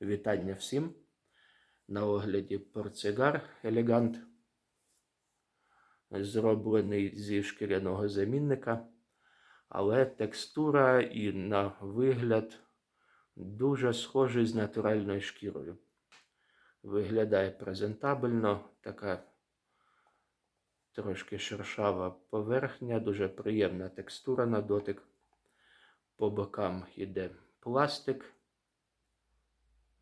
Вітання всім. На огляді портсигар Елегант, зроблений зі шкіряного замінника, але текстура і на вигляд дуже схожий з натуральною шкірою. Виглядає презентабельно, така трошки шершава поверхня, дуже приємна текстура на дотик. По бокам йде пластик.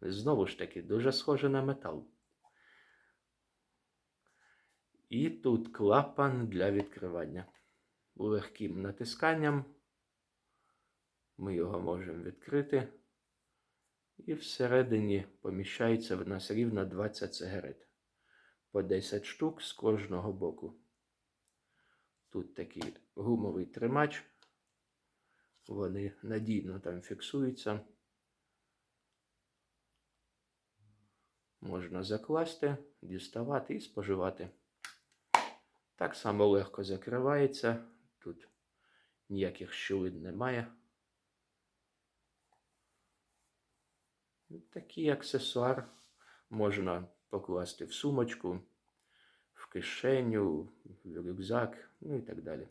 Знову ж таки, дуже схоже на метал. І тут клапан для відкривання. Легким натисканням ми його можемо відкрити. І всередині поміщається в нас рівно 20 сигарет. По 10 штук з кожного боку. Тут такий гумовий тримач. Вони надійно там фіксуються. Можна закласти, діставати і споживати. Так само легко закривається. Тут ніяких щілин немає. Такий аксесуар можна покласти в сумочку, в кишеню, в рюкзак, ну і так далі.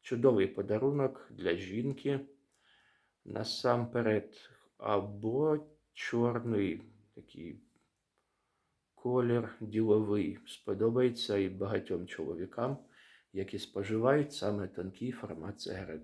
Чудовий подарунок для жінки. Насамперед, або чорний такий колір діловий. Сподобається і багатьом чоловікам, які споживають саме тонкий формат сигарет.